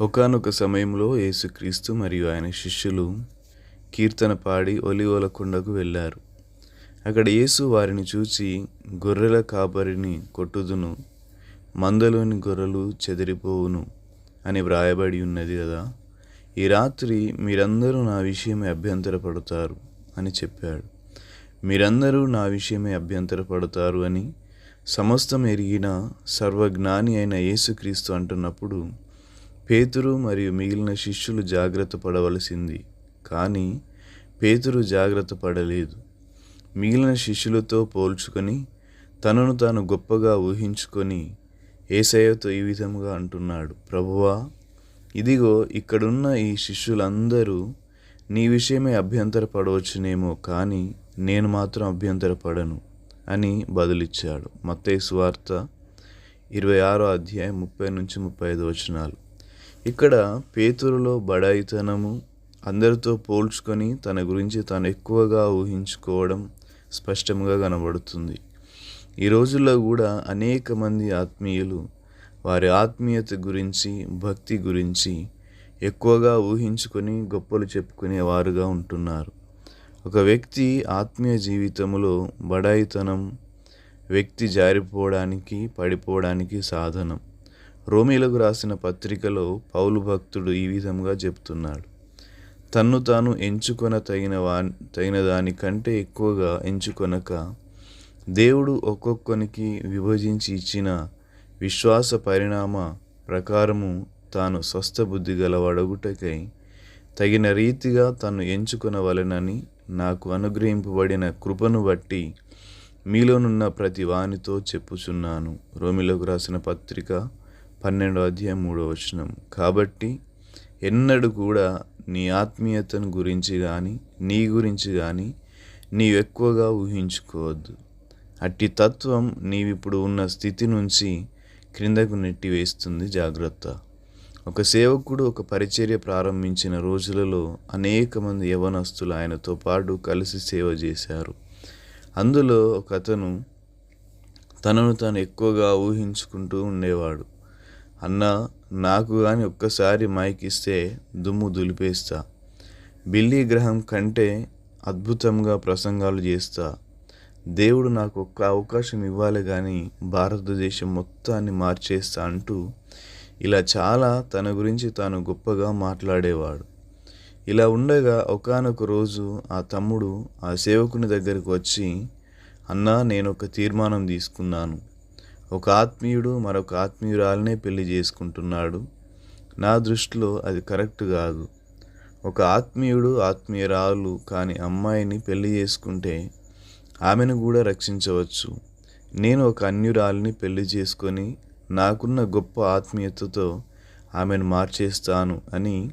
ఒకానొక సమయంలో యేసుక్రీస్తు మరియు ఆయన శిష్యులు కీర్తన పాడి ఒలివల కొండకు వెళ్ళారు. అక్కడ యేసు వారిని చూచి గొర్రెల కాపరిని కొట్టుదును మందలోని గొర్రెలు చెదిరిపోవును అని వ్రాయబడి ఉన్నది కదా ఈ రాత్రి మీరందరూ నా విషయమే అభ్యంతరపడతారు అని చెప్పాడు. మీరందరూ నా విషయమే అభ్యంతరపడతారు అని సమస్తం ఎరిగిన సర్వజ్ఞాని అయిన యేసుక్రీస్తు అంటున్నప్పుడు పేతురు మరియు మిగిలిన శిష్యులు జాగ్రత్త పడవలసింది. కానీ పేతురు జాగ్రత్త పడలేదు. మిగిలిన శిష్యులతో పోల్చుకొని తనను తాను గొప్పగా ఊహించుకొని ఏసయ్యతో ఈ విధముగా అంటున్నాడు ప్రభువా ఇదిగో ఇక్కడున్న ఈ శిష్యులందరూ నీ విషయమే అభ్యంతరపడవచ్చునేమో కానీ నేను మాత్రం అభ్యంతరపడను అని బదులిచ్చాడు. మత్తయి వార్త ఇరవై ఆరో అధ్యాయం ముప్పై నుంచి ముప్పై ఐదు వచనాలు. ఇక్కడ పేతురులో బడాయితనము అందరితో పోల్చుకొని తన గురించి తాను ఎక్కువగా ఊహించుకోవడం స్పష్టంగా కనబడుతుంది. ఈ రోజుల్లో కూడా అనేక మంది ఆత్మీయులు వారి ఆత్మీయత గురించి భక్తి గురించి ఎక్కువగా ఊహించుకొని గొప్పలు చెప్పుకునే వారుగా ఉంటున్నారు. ఒక వ్యక్తి ఆత్మీయ జీవితంలో బడాయితనం వ్యక్తి జారిపోవడానికి పడిపోవడానికి సాధనం. రోమిలకు రాసిన పత్రికలో పౌలు భక్తుడు ఈ విధంగా చెప్తున్నాడు. తన్ను తాను ఎంచుకొన తగిన వా తగిన దానికంటే ఎక్కువగా ఎంచుకొనక దేవుడు ఒక్కొక్కనికి విభజించి ఇచ్చిన విశ్వాస పరిణామ ప్రకారము తాను స్వస్థ బుద్ధి గలవడగుటకై తగిన రీతిగా తను ఎంచుకొనవలెనని నాకు అనుగ్రహింపబడిన కృపను బట్టి మీలోనున్న ప్రతి వానితో చెప్పుచున్నాను. రోమిలకు రాసిన పత్రిక పన్నెండో అధ్యాయం మూడో వచనం. కాబట్టి ఎన్నడూ కూడా నీ ఆత్మీయతను గురించి కానీ నీ గురించి కానీ నీవు ఎక్కువగా ఊహించుకోవద్దు. అట్టి తత్వం నీవిప్పుడు ఉన్న స్థితి నుంచి క్రిందకు నెట్టివేస్తుంది జాగ్రత్త. ఒక సేవకుడు ఒక పరిచర్య ప్రారంభించిన రోజులలో అనేక మంది యవనస్తులు ఆయనతో పాటు కలిసి సేవ చేశారు. అందులో ఒక అతను తనను తాను ఎక్కువగా ఊహించుకుంటూ ఉండేవాడు. అన్న నాకు కానీ ఒక్కసారి మైక్ ఇస్తే దుమ్ము దులిపేస్తా. బిల్లీ గ్రహం కంటే అద్భుతంగా ప్రసంగాలు చేస్తా. దేవుడు నాకు ఒక్క అవకాశం ఇవ్వాలి కానీ భారతదేశం మొత్తాన్ని మార్చేస్తా అంటూ ఇలా చాలా తన గురించి తాను గొప్పగా మాట్లాడేవాడు. ఇలా ఉండగా ఒకానొక రోజు ఆ తమ్ముడు ఆ సేవకుని దగ్గరికి వచ్చి అన్నా నేను ఒక తీర్మానం తీసుకున్నాను. ఒక ఆత్మీయుడు మరొక ఆత్మీయురాలనే పెళ్ళి చేసుకుంటున్నాడు. నా దృష్టిలో అది కరెక్ట్ కాదు. ఒక ఆత్మీయుడు ఆత్మీయురాలు కాని అమ్మాయిని పెళ్ళి చేసుకుంటే ఆమెను కూడా రక్షించవచ్చు. నేను ఒక అన్యురాలిని పెళ్ళి చేసుకొని నాకున్న గొప్ప ఆత్మీయతతో ఆమెను మార్చేస్తాను అని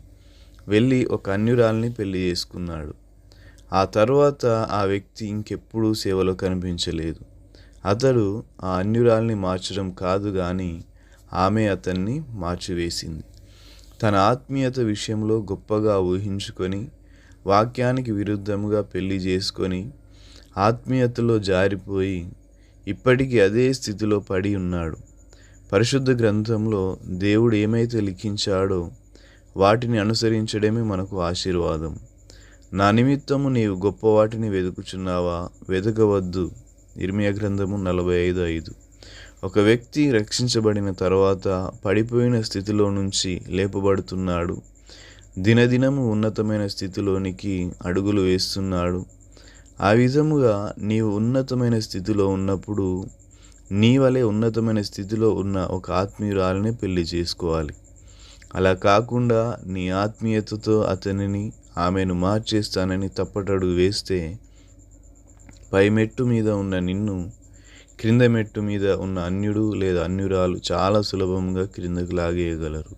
వెళ్ళి ఒక అన్యురాలిని పెళ్ళి చేసుకున్నాడు. ఆ తర్వాత ఆ వ్యక్తి ఇంకెప్పుడూ సేవలో కనిపించలేదు. అతడు ఆ అన్యురాల్ని మార్చడం కాదు కానీ ఆమె అతన్ని మార్చివేసింది. తన ఆత్మీయత విషయంలో గొప్పగా ఊహించుకొని వాక్యానికి విరుద్ధముగా పెళ్ళి చేసుకొని ఆత్మీయతలో జారిపోయి ఇప్పటికీ అదే స్థితిలో పడి ఉన్నాడు. పరిశుద్ధ గ్రంథంలో దేవుడు ఏమైతే లిఖించాడో వాటిని అనుసరించడమే మనకు ఆశీర్వాదం. నా నిమిత్తము నీవు గొప్ప వాటిని వెతుకుచున్నావా వెతకవద్దు ఇర్మియా గ్రంథము నలభై ఐదు ఐదు. ఒక వ్యక్తి రక్షించబడిన తర్వాత పడిపోయిన స్థితిలో నుంచి లేపబడుతున్నాడు. దినదినము ఉన్నతమైన స్థితిలోనికి అడుగులు వేస్తున్నాడు. ఆ విధముగా నీవు ఉన్నతమైన స్థితిలో ఉన్నప్పుడు నీ వలె ఉన్నతమైన స్థితిలో ఉన్న ఒక ఆత్మీయురాలని పెళ్ళి చేసుకోవాలి. అలా కాకుండా నీ ఆత్మీయతతో అతనిని ఆమెను మార్చేస్తానని తప్పటడుగు వేస్తే పై మెట్టు మీద ఉన్న నిన్ను క్రింద మెట్టు మీద ఉన్న అన్యుడు లేదా అన్యురాలు చాలా సులభంగా క్రిందకు లాగేయగలరు.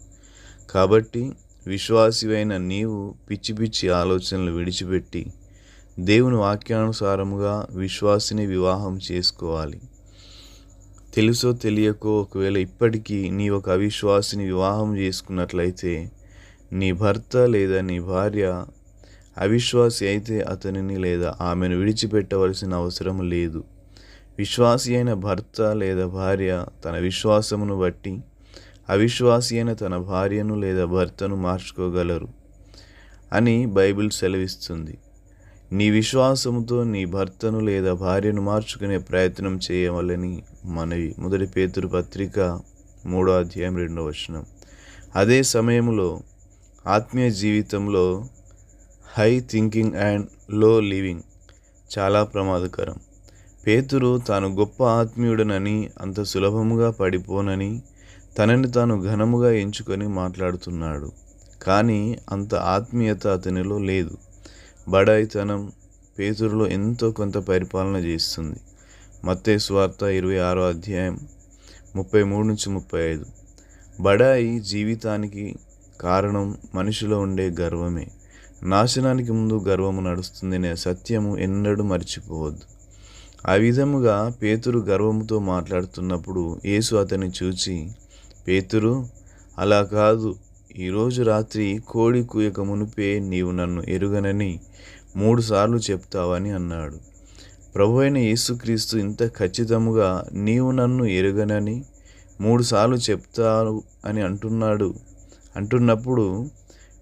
కాబట్టి విశ్వాసివైన నీవు పిచ్చి పిచ్చి ఆలోచనలు విడిచిపెట్టి దేవుని వాక్యానుసారముగా విశ్వాసిని వివాహం చేసుకోవాలి. తెలుసో తెలియకో ఒకవేళ ఇప్పటికీ నీ ఒక అవిశ్వాసిని వివాహం చేసుకున్నట్లయితే నీ భర్త లేదా నీ భార్య అవిశ్వాసి అయితే అతనిని లేదా ఆమెను విడిచిపెట్టవలసిన అవసరం లేదు. విశ్వాసి అయిన భర్త లేదా భార్య తన విశ్వాసమును బట్టి అవిశ్వాసి అయిన తన భార్యను లేదా భర్తను మార్చుకోగలరు అని బైబిల్ సెలవిస్తుంది. నీ విశ్వాసముతో నీ భర్తను లేదా భార్యను మార్చుకునే ప్రయత్నం చేయవలని మనవి. మొదటి పేతురు పత్రిక మూడో అధ్యాయం రెండో వచనం. అదే సమయంలో ఆత్మీయ జీవితంలో హై థింకింగ్ అండ్లో లివింగ్ చాలా ప్రమాదకరం. పేతురు తాను గొప్ప ఆత్మీయుడనని అంత సులభముగా పడిపోనని తనని తాను ఘనముగా ఎంచుకొని మాట్లాడుతున్నాడు. కానీ అంత ఆత్మీయత అతనిలో లేదు. బడాయితనం పేతురులో ఎంతో కొంత పరిపాలన చేస్తుంది. మత్తే స్వార్త ఇరవై ఆరో అధ్యాయం ముప్పై మూడు నుంచి ముప్పై ఐదు. బడాయి జీవితానికి కారణం మనిషిలో ఉండే గర్వమే. నాశనానికి ముందు గర్వము నడుస్తుందనే సత్యము ఎన్నడూ మర్చిపోవద్దు. ఆ విధముగా పేతురు గర్వముతో మాట్లాడుతున్నప్పుడు యేసు అతన్ని చూచి పేతురు అలా కాదు. ఈరోజు రాత్రి కోడి కూయక మునిపే నీవు నన్ను ఎరుగనని మూడుసార్లు చెప్తావని అన్నాడు. ప్రభు అయిన యేసుక్రీస్తు ఇంత ఖచ్చితముగా నీవు నన్ను ఎరుగనని మూడుసార్లు చెప్తావు అని అంటున్నాడు. అంటున్నప్పుడు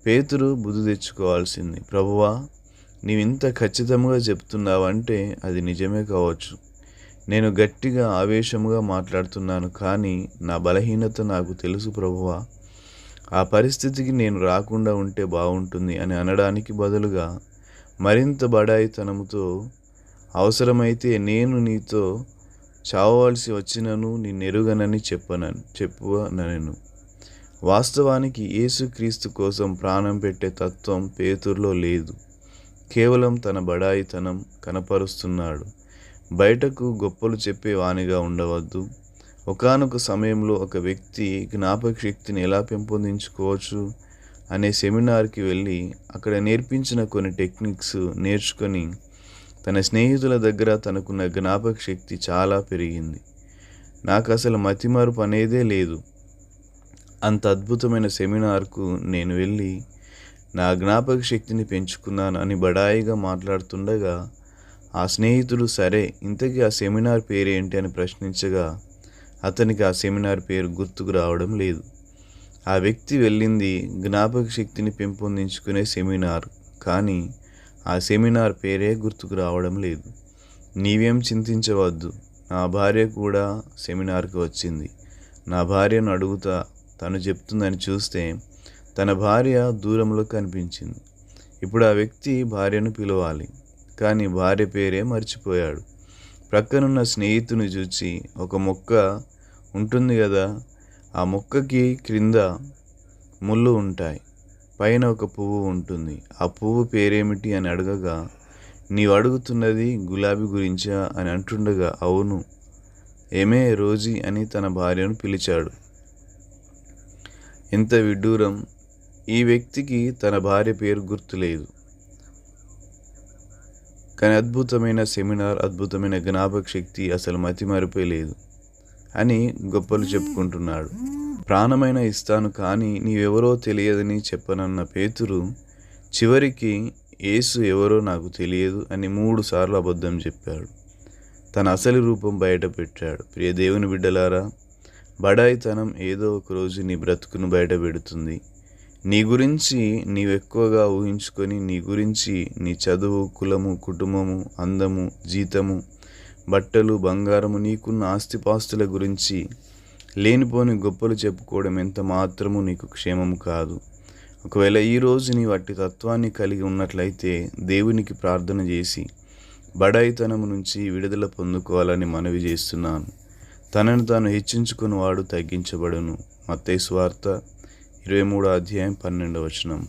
పేతురు బుద్ధి తెచ్చుకోవాల్సింది. ప్రభువా నీవింత ఖచ్చితంగా చెప్తున్నావంటే అది నిజమే కావచ్చు. నేను గట్టిగా ఆవేశముగా మాట్లాడుతున్నాను కానీ నా బలహీనత నాకు తెలుసు ప్రభువా. ఆ పరిస్థితికి నేను రాకుండా ఉంటే బాగుంటుంది అని అనడానికి బదులుగా మరింత బడాయితనముతో అవసరమైతే నేను నీతో చావవలసి వచ్చినను నిన్నెరుగనని చెప్పనని చెప్పునను వాస్తవానికి యేసుక్రీస్తు కోసం ప్రాణం పెట్టే తత్వం పేతుర్లో లేదు. కేవలం తన బడాయితనం కనపరుస్తున్నాడు. బయటకు గొప్పలు చెప్పే వానిగా ఉండవద్దు. ఒకనొక సమయంలో ఒక వ్యక్తి జ్ఞాపక శక్తిని ఎలా పెంపొందించుకోవచ్చు అనే సెమినార్కి వెళ్ళి అక్కడ నేర్పించిన కొన్ని టెక్నిక్స్ నేర్చుకొని తన స్నేహితుల దగ్గర తనకున్న జ్ఞాపక శక్తి చాలా పెరిగింది. నాకు అసలు మతిమరుపు అనేదే లేదు. అంత అద్భుతమైన సెమినార్కు నేను వెళ్ళి నా జ్ఞాపక శక్తిని పెంచుకున్నాను అని బడాయిగా మాట్లాడుతుండగా ఆ స్నేహితుడు సరే ఇంతకీ ఆ సెమినార్ పేరేంటి? అని ప్రశ్నించగా అతనికి ఆ సెమినార్ పేరు గుర్తుకు రావడం లేదు. ఆ వ్యక్తి వెళ్ళింది జ్ఞాపక శక్తిని పెంపొందించుకునే సెమినార్ కానీ ఆ సెమినార్ పేరే గుర్తుకు రావడం లేదు. నీవేం చింతించవద్దు నా భార్య కూడా సెమినార్కి వచ్చింది. నా భార్యను అడుగుతా తను చెప్తుందని చూస్తే తన భార్య దూరంలో కనిపించింది. ఇప్పుడు ఆ వ్యక్తి భార్యను పిలవాలి కానీ భార్య పేరే మర్చిపోయాడు. ప్రక్కనున్న స్నేహితుని చూచి ఒక మొక్క ఉంటుంది కదా ఆ మొక్కకి క్రింద ముళ్ళు ఉంటాయి పైన ఒక పువ్వు ఉంటుంది. ఆ పువ్వు పేరేమిటి అని అడగగా నీవు అడుగుతున్నది గులాబీ గురించా? అని అంటుండగా అవును ఏమే రోజీ అని తన భార్యను పిలిచాడు. ఇంత విడ్డూరం. ఈ వ్యక్తికి తన భార్య పేరు గుర్తులేదు కానీ అద్భుతమైన సెమినార్ అద్భుతమైన జ్ఞాపక శక్తి అసలు మతి మరిపోలేదు అని గొప్పలు చెప్పుకుంటున్నాడు. ప్రాణమైన ఇస్తాను కానీ నీవెవరో తెలియదని చెప్పనన్న పేతురు చివరికి యేసు ఎవరో నాకు తెలియదు అని మూడు సార్లు అబద్ధం చెప్పాడు. తన అసలు రూపం బయట పెట్టాడు. ప్రియ దేవుని బిడ్డలారా బడాయితనం ఏదో ఒక రోజు నీ బ్రతుకును బయట పెడుతుంది. నీ గురించి నీవు ఎక్కువగా ఊహించుకొని నీ గురించి నీ చదువు కులము కుటుంబము అందము జీతము బట్టలు బంగారము నీకున్న ఆస్తిపాస్తుల గురించి లేనిపోని గొప్పలు చెప్పుకోవడం ఎంత మాత్రము నీకు క్షేమము కాదు. ఒకవేళ ఈరోజు నీ వాటి తత్వాన్ని కలిగి ఉన్నట్లయితే దేవునికి ప్రార్థన చేసి బడాయితనము నుంచి విడుదల పొందుకోవాలని మనవి చేస్తున్నాను. తనను తాను హెచ్చించుకుని వాడు తగ్గించబడును. మత్తయి స్వార్త ఇరవై మూడో అధ్యాయం పన్నెండవ వచనం.